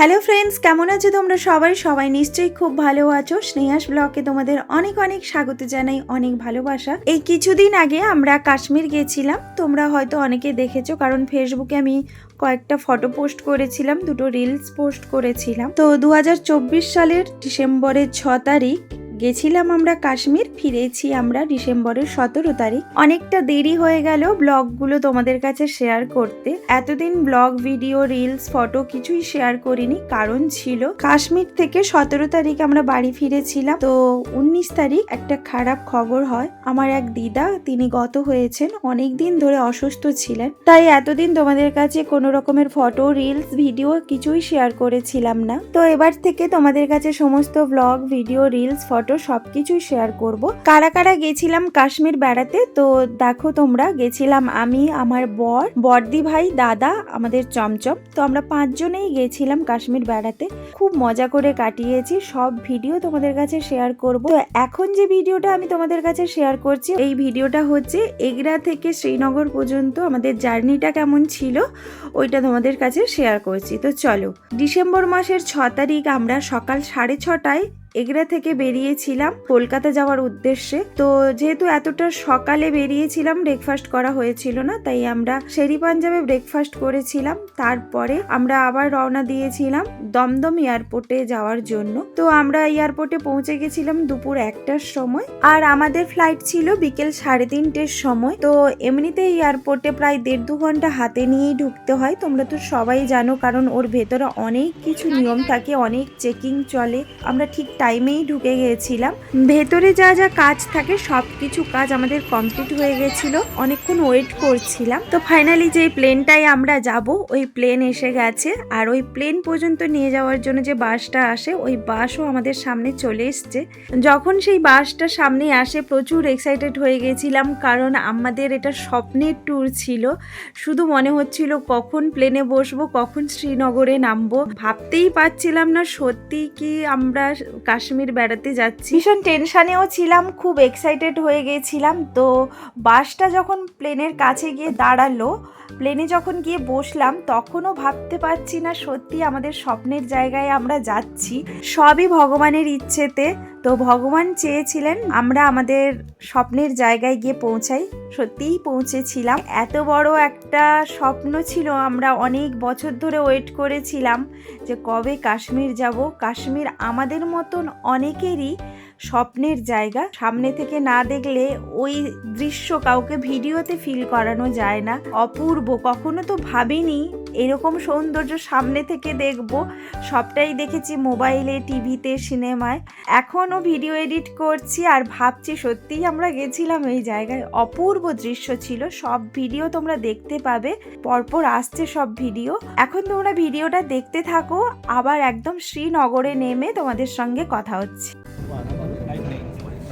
Hello friends কেমন আছো তোমরা সবাই? সবাই নিশ্চয়ই খুব ভালো আছো। স্নেহাস ব্লকে তোমাদের অনেক অনেক স্বাগত জানাই, অনেক ভালোবাসা। এই কিছুদিন আগে আমরা কাশ্মীর গেছিলাম। তোমরা হয়তো অনেকে দেখেছ, কারণ ফেসবুকে আমি কয়েকটা ফটো পোস্ট করেছিলাম, দুটো রিলস পোস্ট করেছিলাম। তো দু হাজার চব্বিশ সালের ডিসেম্বরের ছ তারিখ গেছিলাম আমরা কাশ্মীর, ফিরেছি আমরা ডিসেম্বরের সতেরো তারিখ। অনেকটা দেরি হয়ে গেল ব্লগগুলো তোমাদের কাছে শেয়ার করতে। এতদিন ব্লগ, ভিডিও, রিলস, ফটো কিছুই শেয়ার করিনি, কারণ ছিল কাশ্মীর থেকে সতেরো তারিখ আমরা বাড়ি ফিরেছিলাম। তো উনিশ তারিখ একটা খারাপ খবর হয়। আমার এক দিদা, তিনি গত হয়েছেন অনেক দিন ধরে অসুস্থ ছিলেন। তাই এতদিন তোমাদের কাছে কোনো রকমের ফটো, রিলস, ভিডিও কিছুই শেয়ার করেছিলাম না। তো এবার থেকে তোমাদের কাছে সমস্ত ব্লগ, ভিডিও, রিলস, ফটো সবকিছুই শেয়ার করব। কারা কারা গেছিলাম কাশ্মীর বেড়াতে? তো দেখো তোমরা, গেছিলাম আমি, আমার বর, বর্দি ভাই, দাদা, আমাদের চমচম। তো আমরা পাঁচজনেই গেছিলাম কাশ্মীর বেড়াতে। খুব মজা করে কাটিয়েছি, সব ভিডিও তোমাদের কাছে শেয়ার করব। এখন যে ভিডিওটা আমি তোমাদের কাছে শেয়ার করছি, এই ভিডিওটা হচ্ছে এগরা থেকে শ্রীনগর পর্যন্ত আমাদের জার্নিটা কেমন ছিল, ওইটা তোমাদের কাছে শেয়ার করছি। তো চলো, ডিসেম্বর মাসের ছ তারিখ আমরা সকাল সাড়ে ছটায় এগরা থেকে বেরিয়েছিলাম কলকাতা যাওয়ার উদ্দেশ্যে। তো যেহেতু এতটা সকালে বেরিয়েছিলাম ব্রেকফাস্ট করা হয়েছিল না, তাই আমরা শেরি পাঞ্জাবে ব্রেকফাস্ট করেছিলাম। তারপরে আমরা আবার রওনা দিয়েছিলাম দমদম এয়ারপোর্টে যাওয়ার জন্য। তো আমরা এয়ারপোর্টে পৌঁছে গেছিলাম দুপুর একটার সময়। আর আমাদের ফ্লাইট ছিল বিকেল সাড়ে তিনটের সময়। তো এমনিতে এয়ারপোর্টে প্রায় দেড় দু ঘণ্টা হাতে নিয়েই ঢুকতে হয়। তোমরা তো সবাই জানো, কারণ ওর ভেতরে অনেক কিছু নিয়ম থাকে, অনেক চেকিং চলে। আমরা ঠিক টাইমেই ঢুকে গিয়েছিলাম। ভেতরে যা যা কাজ থাকে সব কিছু কাজ আমাদের কমপ্লিট হয়ে গেছিল অনেকক্ষণ ওয়েট করছিলাম। তো ফাইনালি যে প্লেনটাই আমরা যাব, ওই প্লেন এসে গেছে। আর ওই প্লেন পর্যন্ত নিয়ে যাওয়ার জন্য যে বাসটা আসে, ওই বাসও আমাদের সামনে চলে এসছে। যখন সেই বাসটা সামনে আসে, প্রচুর এক্সাইটেড হয়ে গেছিলাম কারণ আমাদের এটা স্বপ্নের ট্যুর ছিল। শুধু মনে হচ্ছিল কখন প্লেনে বসবো, কখন শ্রীনগরে নামবো। ভাবতেই পারছিলাম না সত্যি কি আমরা কাশ্মীর বেড়াতে যাচ্ছি। ভীষণ টেনশানেও ছিলাম, খুব এক্সাইটেড হয়ে গেছিলাম। তো বাসটা যখন প্লেনের কাছে গিয়ে দাঁড়াল, প্লেনে যখন গিয়ে বসলাম, তখনও ভাবতে পারছি না সত্যি আমাদের স্বপ্নের জায়গায় আমরা যাচ্ছি। সবই ভগবানের ইচ্ছেতে। তো ভগবান চেয়েছিলেন আমরা আমাদের স্বপ্নের জায়গায় গিয়ে পৌঁছাই। সত্যিই পৌঁছেছিলাম। এত বড় একটা স্বপ্ন ছিল, আমরা অনেক বছর ধরে ওয়েট করেছিলাম যে কবে কাশ্মীর যাব। কাশ্মীর আমাদের মতন অনেকেরই স্বপ্নের জায়গা। সামনে থেকে না দেখলে ওই দৃশ্য কাউকে ভিডিওতে ফিল করানো যায় না। অপূর্ব, কখনো তো ভাবিনি এরকম সৌন্দর্য সামনে থেকে দেখব। সবটাই দেখেছি মোবাইলে, টিভিতে, সিনেমায়। এখনও ভিডিও এডিট করছি আর ভাবছি সত্যিই আমরা গেছিলাম এই জায়গায়। অপূর্ব দৃশ্য ছিল, সব ভিডিও তোমরা দেখতে পাবে। পরপর আসছে সব ভিডিও। এখন তোমরা ভিডিওটা দেখতে থাকো, আবার একদম শ্রীনগরে নেমে তোমাদের সঙ্গে কথা হচ্ছে।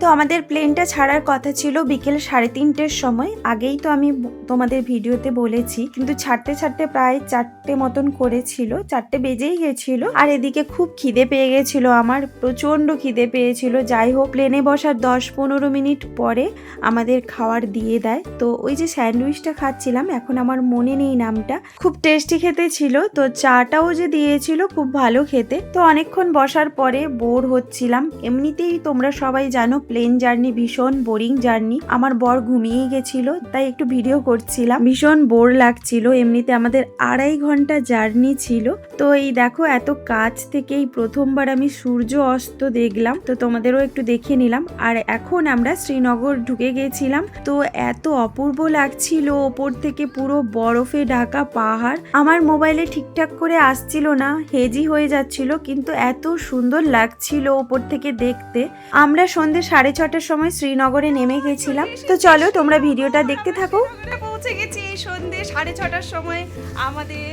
তো আমাদের প্লেনটা ছাড়ার কথা ছিল বিকেল সাড়ে তিনটের সময়। আগেই তো আমি তোমাদের ভিডিওতে বলেছি, কিন্তু ছাড়তে ছাড়তে প্রায় চারটে মতন করেছিল চারটে বেজেই গেছিল। আর এদিকে খুব খিদে পেয়ে গেছিল আমার প্রচণ্ড খিদে পেয়েছিল। যাই হোক প্লেনে বসার দশ পনেরো মিনিট পরে আমাদের খাওয়ার দিয়ে দেয়। তো ওই যে স্যান্ডউইচটা খাচ্ছিলাম, এখন আমার মনে নেই নামটা। খুব টেস্টি খেতে ছিল, তো চাটাও যে দিয়েছিল খুব ভালো খেতে। তো অনেকক্ষণ বসার পরে বোর হচ্ছিলাম। এমনিতেই তোমরা সবাই জানো প্লেন জার্নি ভীষণ বোরিং জার্নি আমার বর ঘুমিয়েই গেছিল, তাই একটু ভিডিও করছিলাম। ভীষণ বোর লাগছিল, এমনিতে আমাদের আড়াই ঘণ্টা জার্নি ছিল। তো এই দেখো, এত কাছ থেকেই প্রথমবার আমি সূর্য অস্ত দেখলাম। তো তোমাদেরও একটু দেখে নিলাম। আর এখন আমরা শ্রীনগর ঢুকে গেছিলাম। তো এত অপূর্ব লাগছিল, ওপর থেকে পুরো বরফে ঢাকা পাহাড়। আমার মোবাইলে ঠিকঠাক করে আসছিল না হেজি হয়ে যাচ্ছিল, কিন্তু এত সুন্দর লাগছিল ওপর থেকে দেখতে। আমরা সন্ধ্যে সাড়ে ছটার সময় শ্রীনগরে নেমে গেছিলাম। তো চলো তোমরা ভিডিওটা দেখতে থাকো। পৌঁছে গেছি এই সন্ধ্যে সাড়ে ছটার সময়। আমাদের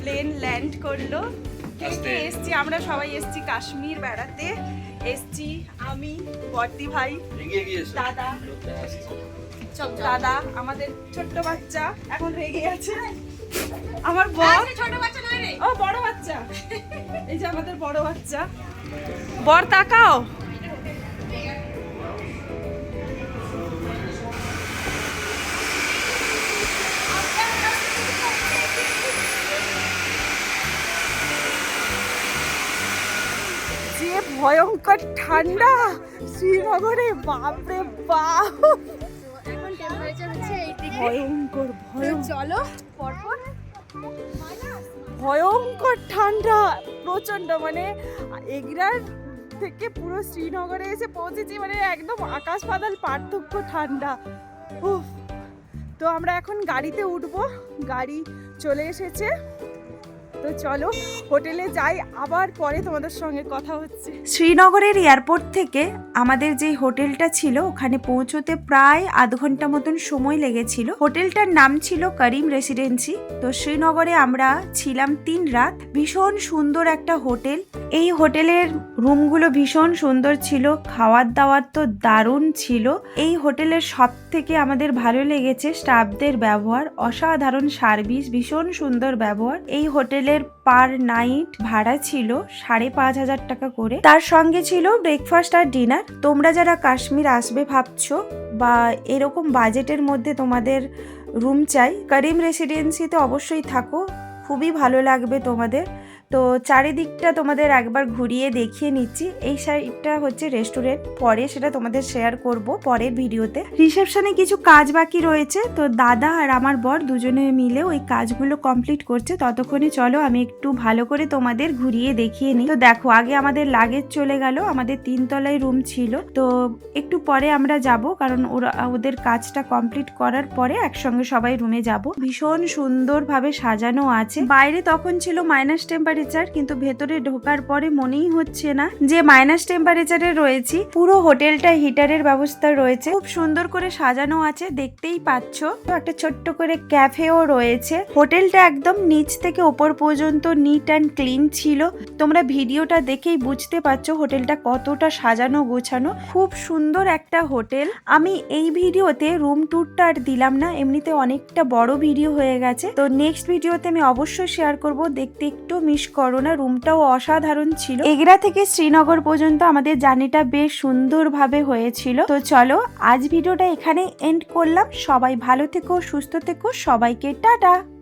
প্লেন ল্যান্ড করল। এসছি আমরা সবাই এসছি কাশ্মীর বেড়াতে। এসছি আমি বর্দি ভাই দাদা। দাদা আমাদের ছোট্ট বাচ্চা এখন রেগে আছে। আমার বর। ছোট বাচ্চা নয় রে। ও বড় বাচ্চা। এই যে আমাদের বড় বাচ্চা। বর তাকাও। ভয়ঙ্কর ঠান্ডা। শ্রীনগরে বাপরে বাপ। এখন টেম্পারেচার হচ্ছে ভয়ঙ্কর ভয়ঙ্কর। চলো পরপর। ভয়ঙ্কর ঠান্ডা প্রচণ্ড মানে এগরার থেকে পুরো শ্রীনগরে এসে পৌঁছেছি মানে একদম আকাশ পাতাল পার্থক্য ঠান্ডা। উফ। তো আমরা এখন গাড়িতে উঠবো গাড়ি চলে এসেছে। তো চলো হোটেলে যাই, আবার পরে তোমাদের সঙ্গে কথা হচ্ছে। শ্রীনগরের এয়ারপোর্ট থেকে আমাদের যে হোটেলটা ছিল, ওখানে পৌঁছতে প্রায় আধ ঘণ্টা মতন সময় লেগেছিল। হোটেলটার নাম ছিল করিম রেসিডেন্সি। তো শ্রীনগরে আমরা ছিলাম তিন রাত। ভীষণ সুন্দর একটা হোটেল। এই হোটেলের রুমগুলো ভীষণ সুন্দর ছিল, খাওয়ার দাওয়ার তো দারুণ ছিল। এই হোটেলের সব থেকে আমাদের ভালো লেগেছে স্টাফদের ব্যবহার, অসাধারণ সার্ভিস, ভীষণ সুন্দর ব্যবহার। এই হোটেলের পার নাইট ভাড়া ছিল সাড়ে পাঁচ হাজার টাকা করে। তার সঙ্গে ছিল ব্রেকফাস্ট আর ডিনার তোমরা যারা কাশ্মীর আসবে ভাবছ বা এরকম বাজেটের মধ্যে তোমাদের রুম চাই করিম রেসিডেন্সিতে অবশ্যই থাকো। খুবই ভালো লাগবে তোমাদের। তো চারিদিকটা তোমাদের একবার ঘুরিয়ে দেখিয়ে নিচ্ছি। এই সাইডটা হচ্ছে রেস্টুরেন্ট পরে সেটা তোমাদের শেয়ার করব পরের ভিডিওতে। রিসেপশনে কিছু কাজ বাকি রয়েছে। তো দাদা আর আমার বর দুজনে মিলে ওই কাজগুলো কমপ্লিট করছে। ততক্ষণে চলো আমি একটু ভালো করে তোমাদের ঘুরিয়ে দেখিয়ে নিই। তো দেখো, আগে আমাদের লাগেজ চলে গেল। আমাদের তিনতলায় রুম ছিল। তো একটু পরে আমরা যাব কারণ ওরা, ওদের কাজটা কমপ্লিট করার পরে একসঙ্গে সবাই রুমে যাব। ভীষণ সুন্দরভাবে সাজানো আছে। বাইরে তখন ছিল মাইনাস টেম্পারেচার কিন্তু ভেতরে ঢোকার পরে মনেই হচ্ছে না যে মাইনাস টেম্পারেচারে রয়েছি। পুরো হোটেলটা হিটারের ব্যবস্থা রয়েছে। খুব সুন্দর করে সাজানো আছে, দেখতেই পাচ্ছ। একটা ছোট্ট করে ক্যাফেও রয়েছে। হোটেলটা একদম নিচ থেকে ওপর পর্যন্ত নিট অ্যান্ড ক্লিন ছিল। তোমরা ভিডিওটা দেখেই বুঝতে পারছ হোটেলটা কতটা সাজানো গোছানো। খুব সুন্দর একটা হোটেল। আমি এই ভিডিওতে রুম ট্যুরটা আর দিলাম না, এমনিতে অনেকটা বড় ভিডিও হয়ে গেছে। তো নেক্সট ভিডিওতে আমি অবশ্যই শেয়ার করব। দেখতে একটু মিস করো না রুমটাও অসাধারণ ছিল। এগরা থেকে শ্রীনগর পর্যন্ত আমাদের জার্নিটা বেশ সুন্দরভাবে হয়েছিল। তো চলো, আজ ভিডিওটা এখানে এন্ড করলাম। সবাই ভালো থেকো, সুস্থ থেকো, সবাইকে টাটা!